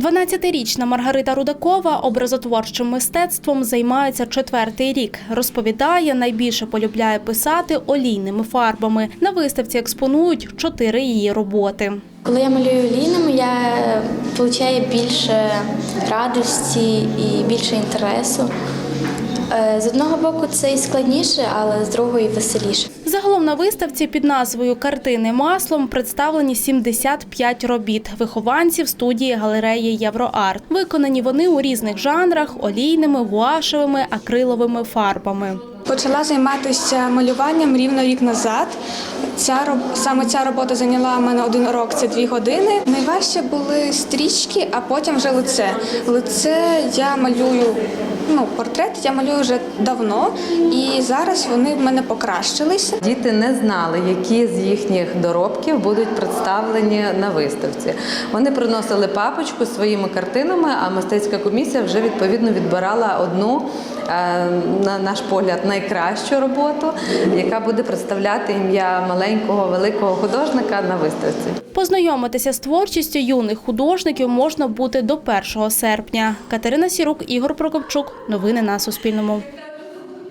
12-річна Маргарита Рудакова образотворчим мистецтвом займається четвертий рік. Розповідає, найбільше полюбляє писати олійними фарбами. На виставці експонують чотири її роботи. Коли я малюю олійними, я отримую більше радості і більше інтересу. Е, З одного боку, це і складніше, але з другого і веселіше. Загалом на виставці під назвою Картини маслом представлені 75 робіт вихованців студії галереї Євроарт. Виконані вони у різних жанрах олійними, гуашевими, акриловими фарбами. Почала займатися малюванням рівно рік назад. Ця саме ця робота зайняла мене один урок, це дві години. Найважче були стрічки, а потім вже лице. Лице я малюю. Ну, портрет я малюю вже давно, і зараз вони в мене покращилися. Діти не знали, які з їхніх доробків будуть представлені на виставці. Вони приносили папочку своїми картинами, а мистецька комісія вже відповідно відбирала одну, на наш погляд, найкращу роботу, яка буде представляти ім'я маленького великого художника на виставці. Познайомитися з творчістю юних художників можна буде до 1 серпня. Катерина Сірук, Ігор Прокопчук. Новини на Суспільному.